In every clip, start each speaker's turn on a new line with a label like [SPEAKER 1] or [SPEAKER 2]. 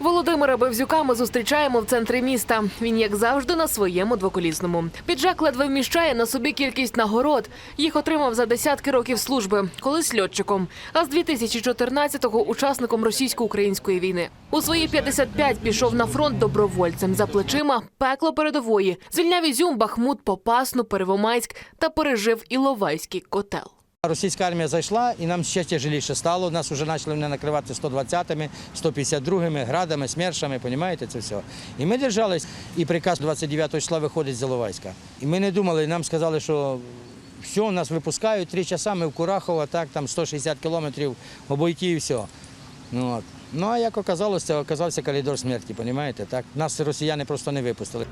[SPEAKER 1] Володимира Бевзюка ми зустрічаємо в центрі міста. Він, як завжди, на своєму двоколісному. Піджак ледве вміщає на собі кількість нагород. Їх отримав за десятки років служби, колись льотчиком, а з 2014-го – учасником російсько-української війни. У свої 55 пішов на фронт добровольцем за плечима пекло передової. Звільняв Ізюм, Бахмут, Попасну, Перевомайськ та пережив Іловайський котел.
[SPEAKER 2] Російська армія зайшла і нам ще тяжеліше стало. Нас вже почали мене накривати 120-ми, 152-ми, градами, смершами, розумієте, це все. І ми держались, і приказ 29 числа виходить з Іловайська. І ми не думали, нам сказали, що все, нас випускають, три часа, ми в Курахово, так, там 160 кілометрів обойти і все. Ну, от. ну а як оказалося, це оказався коридор смерті, розумієте, так? Нас росіяни просто не випустили.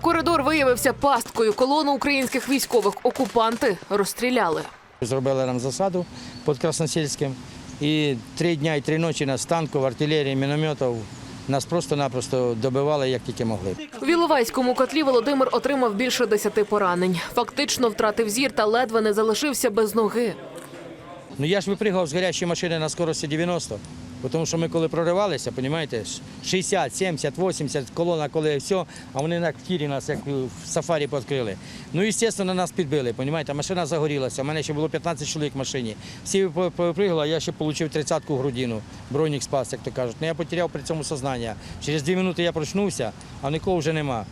[SPEAKER 1] Коридор виявився пасткою. Колону українських військових окупанти розстріляли.
[SPEAKER 2] Зробили нам засаду під Красносільським. І три дні і три ночі нас танків, артилерії, мінометів нас просто-напросто добивали, як тільки могли.
[SPEAKER 1] В Іловайському котлі Володимир отримав більше десяти поранень. Фактично втратив зір та ледве не залишився без ноги.
[SPEAKER 2] Ну я ж випригав з гарячої машини на скорості 90, бо тому що ми коли проривалися, розумієте, 60, 70, 80, колона, коли все, а вони на тірі нас як в сафарі підкрили. Ну, звісно, нас підбили, розумієте, машина загорілася, у мене ще було 15 чоловік в машині. Всі випригали, а я ще отримав тридцятку в грудину, бронік спас, як то кажуть. Ну, я потеряв при цьому сознання. Через дві минути я прочнувся, а нікого вже нема.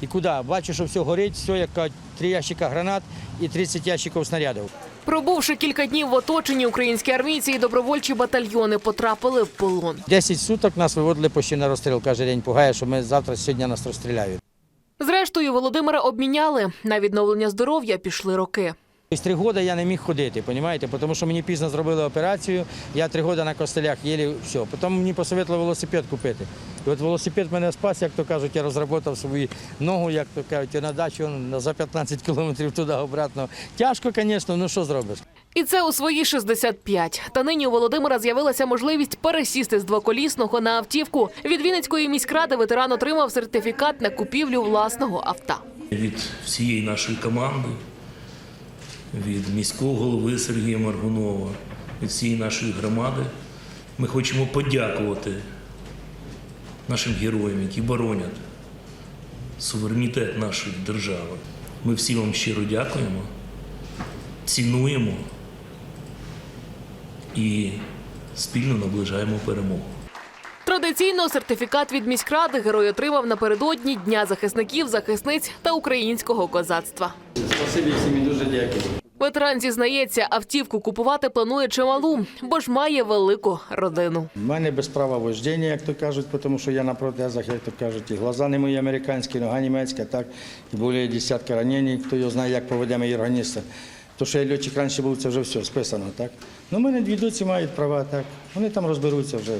[SPEAKER 2] І куди? Бачу, що все горить, все, як три ящика гранат і 30 ящиків снарядів.
[SPEAKER 1] Пробувши кілька днів в оточенні, українські армійці і добровольчі батальйони потрапили в полон.
[SPEAKER 2] 10 суток нас виводили почти на розстріл. Каже Рень пугає, що ми завтра сьогодні нас розстріляють.
[SPEAKER 1] Зрештою, Володимира обміняли. На відновлення здоров'я пішли роки.
[SPEAKER 2] Ось три роки я не міг ходити, розумієте? тому що мені пізно зробили операцію, я три роки на костелях їли все. Потім мені посоветували велосипед купити. І от велосипед мене спас, як то кажуть, я розробив свою ногу, як то кажуть, і на дачу за 15 кілометрів туди обратно. Тяжко, звісно, ну що зробиш?
[SPEAKER 1] І це у свої 65. Та нині у Володимира з'явилася можливість пересісти з двоколісного на автівку. Від Вінницької міськради ветеран отримав сертифікат на купівлю власного авто.
[SPEAKER 3] від всієї нашої команди, від міського голови Сергія Маргунова, від всієї нашої громади. Ми хочемо подякувати нашим героям, які боронять суверенітет нашої держави. Ми всі вам щиро дякуємо, цінуємо і спільно наближаємо перемогу.
[SPEAKER 1] Традиційно сертифікат від міськради герой отримав напередодні Дня захисників, захисниць та українського козацтва.
[SPEAKER 2] Спасибі всім дуже дякую.
[SPEAKER 1] Ветеран зізнається, автівку купувати планує чималу, бо ж має велику родину.
[SPEAKER 2] У мене без права вождення, як то кажуть, тому що я на протезах, як то кажуть, і глаза не мої американські, нога німецька, так, і були десятки ранень, хто його знає, як поведе мій органіст. То, що я льотчик раніше був, це вже все списано, так. Ну, мене дві мають права, так. Вони там розберуться вже.